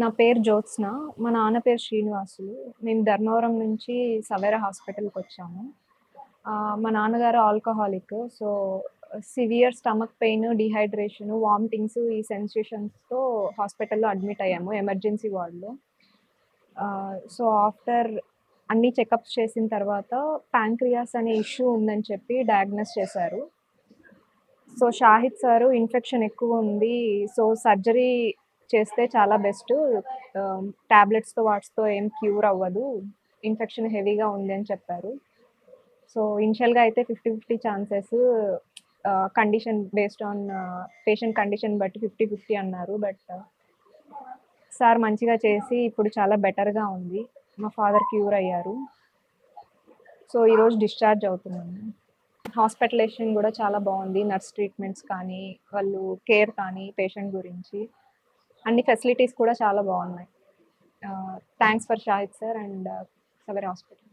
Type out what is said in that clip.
నా పేరు జ్యోత్స్న. మా నాన్న పేరు శ్రీనివాసులు. మేము ధర్మవరం నుంచి సవేరా హాస్పిటల్కి వచ్చాము. మా నాన్నగారు alcoholic. So severe stomach pain dehydration vomitings ఈ సెన్సేషన్స్తో హాస్పిటల్లో అడ్మిట్ అయ్యాము ఎమర్జెన్సీ వార్డులో. సో ఆఫ్టర్ అన్ని చెకప్స్ చేసిన తర్వాత ప్యాంక్రియాస్ అనే ఇష్యూ ఉందని చెప్పి డయాగ్నోస్ చేశారు. సో షాహిద్ సారు ఇన్ఫెక్షన్ ఎక్కువ ఉంది. సో సర్జరీ చేస్తే చాలా బెస్ట్. ట్యాబ్లెట్స్తో వాట్స్తో ఏం క్యూర్ అవ్వదు. ఇన్ఫెక్షన్ హెవీగా ఉంది అని చెప్పారు. సో ఇనిషియల్గా అయితే fifty fifty chances condition based on patient condition బట్టి ఫిఫ్టీ ఫిఫ్టీ అన్నారు. బట్ సార్ మంచిగా చేసి ఇప్పుడు చాలా బెటర్గా ఉంది. మా ఫాదర్ క్యూర్ అయ్యారు. సో ఈరోజు డిశ్చార్జ్ అవుతున్నాను. హాస్పిటలైజేషన్ కూడా చాలా బాగుంది. నర్స్ ట్రీట్మెంట్స్ కానీ వాళ్ళు కేర్ కానీ పేషెంట్ గురించి. అన్ని ఫెసిలిటీస్ కూడా చాలా బాగున్నాయి. Thanks for Shahid sir and సవర్ hospital